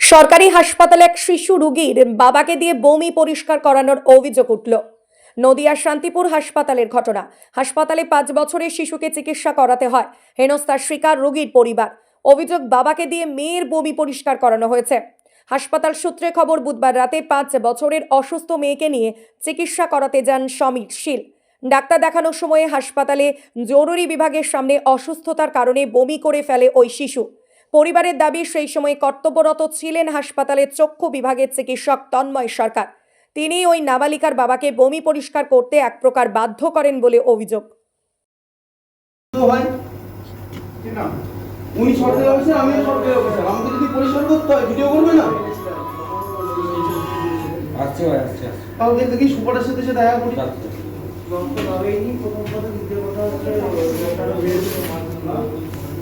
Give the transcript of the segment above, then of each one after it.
সরকারি হাসপাতালে এক শিশু রুগীর বাবাকে দিয়ে বমি পরিষ্কার করানোর অভিযোগ উঠল। নদিয়ার শান্তিপুর হাসপাতালের ঘটনা। হাসপাতালে পাঁচ বছরের শিশুকে চিকিৎসা করাতে হয়। হেনস্থার শিকার রোগীর পরিবার। অভিযোগ, বাবাকে দিয়ে মেয়ের বমি পরিষ্কার করানো হয়েছে। হাসপাতাল সূত্রে খবর, বুধবার রাতে পাঁচ বছরের অসুস্থ মেয়েকে নিয়ে চিকিৎসা করাতে যান সমীর শীল। ডাক্তার দেখানোর সময়ে হাসপাতালে জরুরি বিভাগের সামনে অসুস্থতার কারণে বমি করে ফেলে ওই শিশু। পরিবারের দাবি সেই সময় কর্তব্যরত ছিলেন হাসপাতালে চক্ষু বিভাগের চিকিৎসক তন্ময় সরকার। তিনি ওই নাবালিকার বাবাকে বমি পরিষ্কার করতে এক প্রকার বাধ্য করেন বলে অভিযোগ। তো ভাই উনি সরকারি অফিসার আমিও সরকারি অফিসার। আমাকে যদি পরিষ্কার করতে হয়? ভিডিও করবে না? আসছে ভাই আসছে আসছে। তাহলে দেখি সুপারের সাথে সে দেখা করি। যাচ্ছে।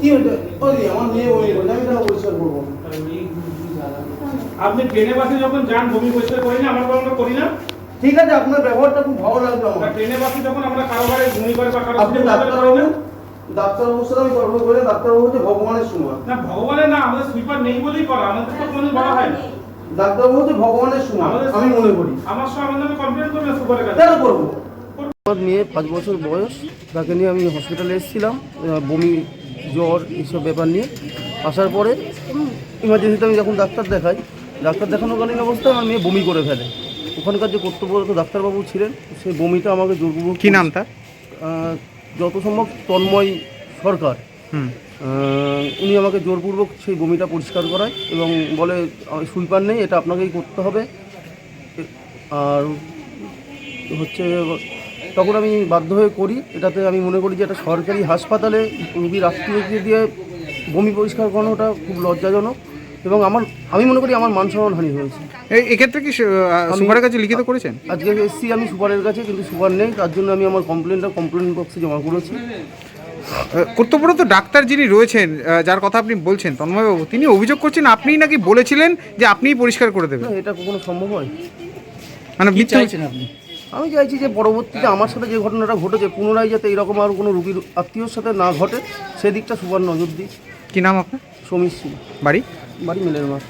কি হচ্ছে ওই আমার মেয়ে আমি পরিষ্কার করব আপনি ট্রেনে বাসে যখন যান বমি পরিষ্কার করি না আমরা আমরা করি না? ঠিক আছে আপনার ব্যবহারটা খুব ভালো লাগল আমার। ট্রেনে বাসে যখন আমরা কারও বমি করে বা কারও আপনি আমি করে ডাক্তারবাবু হচ্ছে ভগবানের সমান। না ভগবানের না আমাদের সুইপার নেই বলেই করা আমাদের তো কোনো বলা হয় না। ডাক্তারবাবু হচ্ছে ভগবানের সমান আমাদের আমি মনে করি। আমার আমার কমপ্লেন করবে সুপারের কাছে। কেন করব? মেয়ে পাঁচ বছর বয়স তাকে নিয়ে আমি হসপিটালে এসেছিলাম বমি জ্বর এইসব ব্যাপার নিয়ে। আসার পরে ইমার্জেন্সিতে আমি যখন ডাক্তার দেখাই ডাক্তার দেখানোকালীন অবস্থায় আমার মেয়ে বমি করে ফেলে। ওখানকার যে কর্তব্যরত ডাক্তারবাবু ছিলেন সেই বমিটা আমাকে জোরপূর্বক কী নাম তার? যত সম্ভব তন্ময় সরকার। উনি আমাকে জোরপূর্বক সেই বমিটা পরিষ্কার করায় এবং বলে সুইপার নেই এটা আপনাকেই করতে হবে। আর হচ্ছে তখন আমি বাধ্য হয়ে করি। এটাতে আমি মনে করি যে এটা সরকারি হাসপাতালে রুগীর আত্মীয়কে দিয়ে বমি পরিষ্কার করানোটা খুব লজ্জাজনক এবং আমার আমি মনে করি আমার মান সম্মানহানি হয়েছে। এই এক্ষেত্রে কি সুপারের কাছে লিখিত করেছেন? আজকে এসছি আমি সুপারের কাছে কিন্তু সুপার নেই তার জন্য আমি আমার কমপ্লেনটা কমপ্লেন বক্সে জমা করেছি। কর্তব্যরত ডাক্তার যিনি রয়েছেন যার কথা আপনি বলছেন তন্ময়বাবু তিনি অভিযোগ করছেন আপনিই নাকি বলেছিলেন যে আপনিই পরিষ্কার করে দেবেন? এটা কখনো সম্ভব হয়? মানে মিথ্যে আমি চাইছি যে পরবর্তীতে আমার সাথে যে ঘটনাটা ঘটেছে পুনরায় যাতে এরকম আর কোনো রুগীর আত্মীয়র সাথে না ঘটে সেদিকটা সুপার নজর দিই। কী নাম আপনার? সমীর সিং। বাড়ি? বাড়ি মিলের মাঠ